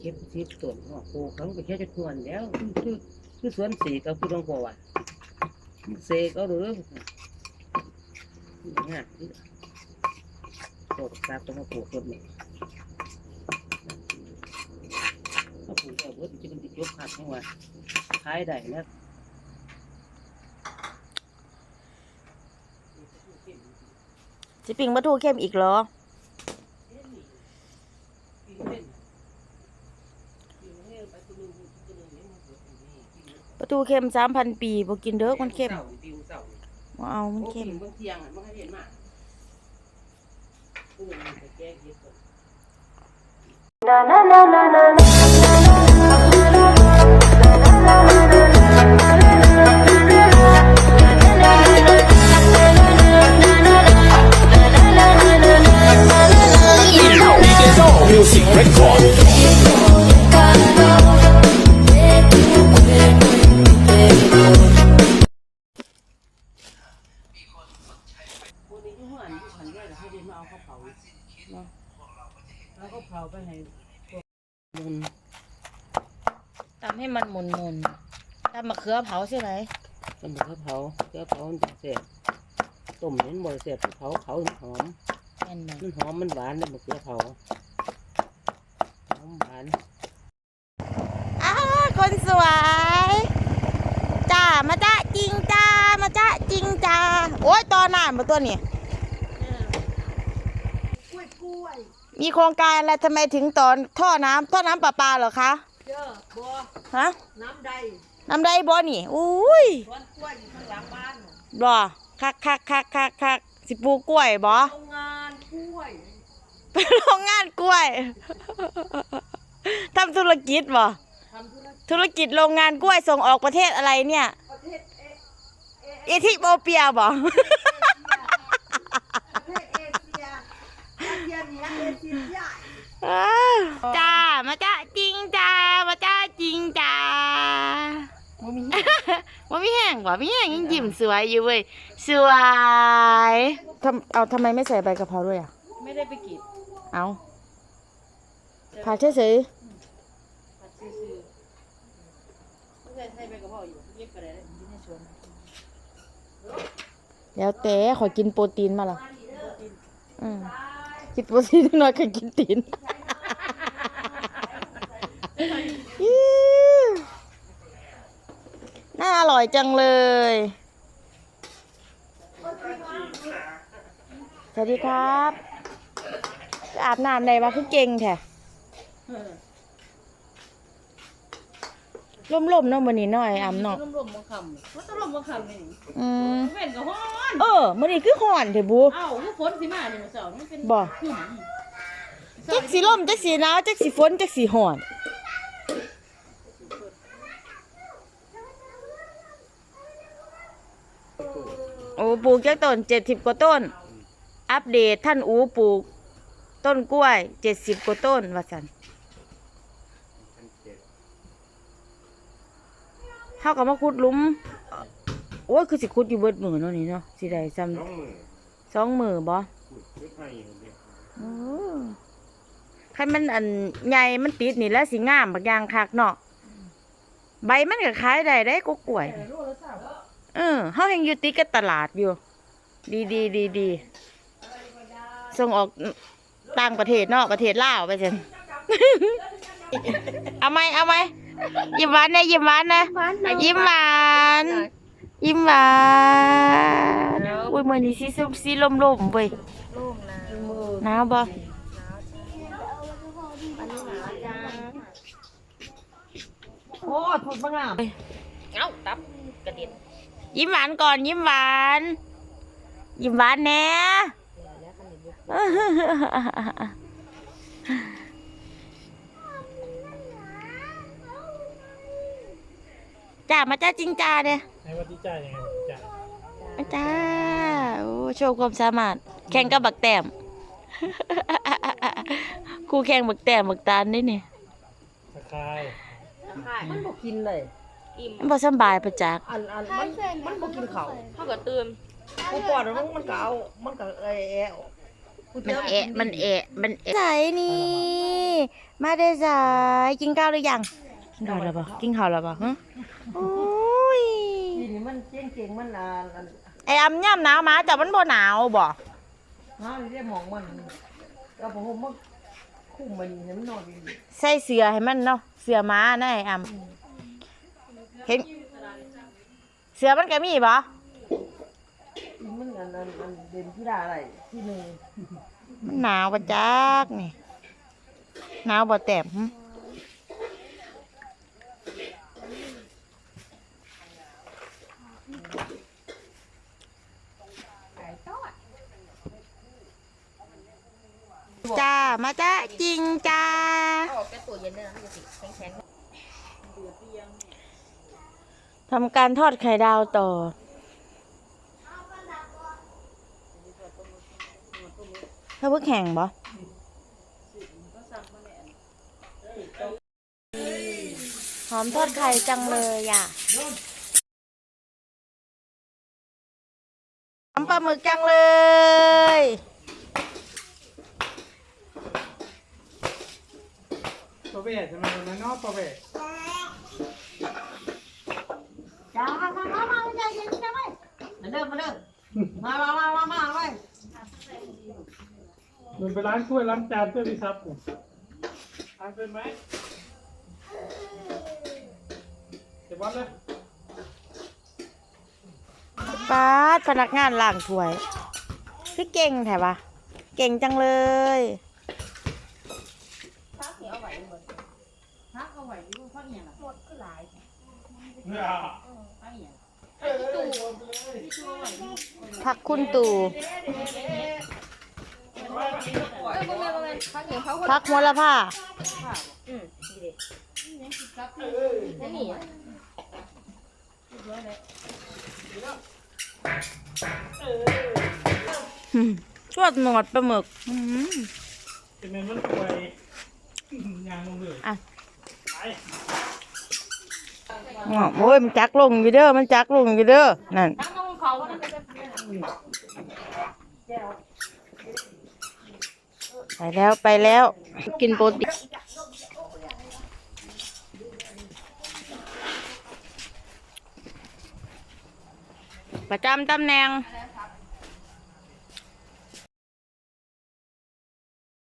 เก็บสิบต้นหัวปลูกเขาก็แค่จะควรแล้วคือคือสวนเสกเอาคือหลวงพ่อว่าเสกเอาหรือเนี่ยโตดตาต้องมาปลูกต้นนี้ถ้าปลูกแล้วเบิดจะมันจะยกขาดทั้งวันขายได้นะสิปิงปลาทูเข้มอีกเหรอ ปลาทูเค็มสามพันปีบ่กินเด้อมันเค็มบ่เอามันเค็มบางเที่ยงมันให้เห็นมากปูมันจะแก้เย็ดก่อน หัวนี่ฉันด้วยให้เดินมาเอาข้าวเผาเนาะแล้วก็เผาไปให้พวกมุนทำให้มันหมุนหมุนๆทำมะเขือเผาใช่ไหมตำรวจเขาเผาเจ้าเผามันจะเสร็จต้มนั้นบ่อยเสร็จเผาเผาหอมแม่นบ่มันหอมมันหวานเลยมะเขือเผาหอมหวานอ้าคนสวยจ้ามาจ้าจริงจ้ามาจ้าจริงจ้าโอ้ยตอนหน้ามาตัวนี้ มีโครงการอะไรทำไมถึงตอนท่อน้ำท่อน้ำประปาเหรอคะเด้อบัวฮะน้ำใดน้ำได้บ่นี่อุ้ยสวนกล้วยอยู่ข้างหลังบ้านน่ะบ่คักคักคักคักคักสิปลูกกล้วยบ่โรงงานกล้วยเป็นโรงงานกล้วยทำธุรกิจบ่ทำธุรกิจธุรกิจโรงงานกล้วยส่งออกประเทศอะไรเนี่ยประเทศเอเอธิโอเปียบ่ ประเทศเอเชียอาเซียนเหนือเอเชียใหญ่ จ้า มาจ้าจริงจ้า มาจ้าจริงจ้า ว่า มีแห้งว่ะมีแห้งยังยิ้มสวยอยู่เว้ยสวยทำเอาทำไมไม่ใส่ใบกะเพราด้วยอะ ไม่ได้ไปกินเอาผัดเฉยผัดซื่อๆไม่ใช่ใส่ไปกระเพาะอยู่เย็บกระไรได้ยินในสวนๆแล้วแต่ขอกินโปรตีนมาละอืมกินโปรตีนน้อยก็กินตีน อิ๊วน่า อร่อยจังเลย สวัสดีครับจะอาบน้ำในวะคือเก่งแท้ล่มๆเนาะมื้อนี้เนาะไอ้อำเนาะร่มๆมาคำว่าต้องร่มมาคำนี่อืมเว้นกับฮ้อนเออมื้อนี้คือฮ้อนแท้บุเอ้าคือฝนสิมาเนี่ยมันเสาร์มันเป็นบ่ขึ้นจักสิล่มจักสิหนาวจักสิฝนจักสิฮ้อน อ้ปลูกจากต้นเจ็ดสิบกว่าต้น อัปเดตท่านอูปลูก ต้นกล้วยเจ็ดสิบกว่าต้นว่าสันเท่ากับมาขุดหลุมเอ่อโอ้ยคือสิขุดอยู่เบิดมือเนาะนี่เนาะสิได้ซ้ำสองมือบ่โอ้คันมันอันใหญ่มันติดนี่แล้วสิงามบักอย่างคักเนาะใบมันก็ขายได้ได้ก็กล้วย เออเฮาแห่งอยู่ติดกับตลาดอยู่ ดีดีดีดีส่งออกต่างประเทศเนาะประเทศลาวไปเช่นเอาไหมเอาไหมยิ้มหวานนะยิ้มหวานนะยิ้มหวานยิ้มหวานอุ้ยมือนี้สีส้มสีลมลมๆเว้ยหนาวบ่โอ้ถุดบางงามเอ้าตับกระเด็น ยิ้มหวานก่อนยิ้มหวาน ยิ้มหวานแหน่จ้ามาจ้าจริงจ้าเนี่ยในวันที่จ่ายยังไงจ่ายมาจ้าโอ้โชว์ความสามารถ แข่งกับบักแต้มครูแข่งบักแต้มบักตาลนี่นี่ตะไคร้มันบ่กินเลย มันบ่สำบายประจักษ์อันอันมันมันบ่กินเขาวเขาก็ตื่นผู้ปอดมันมันก็เอามันก็ไอ้แอวมันเอะมันเอะมันเอะใส่นี่ มาได้สายกินข้าวหรือยัง กินข้าวแล้วปะกินข้าวแล้วปะฮะโอ้ยทีนี้มันเก่งเก่งๆมันอ่าอันไอ้อำย่ำหนาวมาแต่มันบ่หนาวบ่น้าเรียกหมองมันแล้วผมมันคุ้มมันเห็นมันนอนอยู่ใส่เสื้อให้มันเนาะเสื้อม้านะไอ้อำ เห็น เสื้อมันก็มีบ่มันอันอันอันเด่นที่ได้อะไรที่หนึ่งมันหนาวประจักนี่หนาวบ่แต้มหึจ้า มาจ้าจริงจ้า ออกแก้ตัวเย็นได้นะมันจะติดแข็ง ทำการทอดไข่ดาวต่อ ถ้าเพิ่งแข่งบ่หอมทอดไข่จังเลยอะหอมปลาหมึกจังเลยปะเวททำไมมันน้อกปะเวท จ้ามามามาใจเย็นจังเลย มาเด้อมาเด้อมามามามามาไว้มันไปล้างถ้วยล้างจานเพื่อดีครับผมล้างเป็นไหมเดี๋ยววัดเลยป้าดพนักงานล้างถ้วย คือเก่งแถวะเก่งจังเลย ๆพักเหนียวเอาไว้หมดพักเอาไว้ดูพักเนี่ยหมดคือหลาย เนี่ย พักเนี่ยตู้ตู้เอาไว้ พัก คุณตู่เออบ่แม่นบ่แม่นพักเหนียวเขาคนพักมลผ้าอืมดีเด้ยังสิกลับนี่นี่อะอืมชวดหนวดปลาหมึกอืมเป็นเมนมันป่วยยางลงเลยอะไปอ๋อโอ้ยมันจักลงอยู่เด้อ มันจักลงอยู่เด้อ นั่น ไปแล้วไปแล้ว กินโปรตีนประจำตำแหน่ง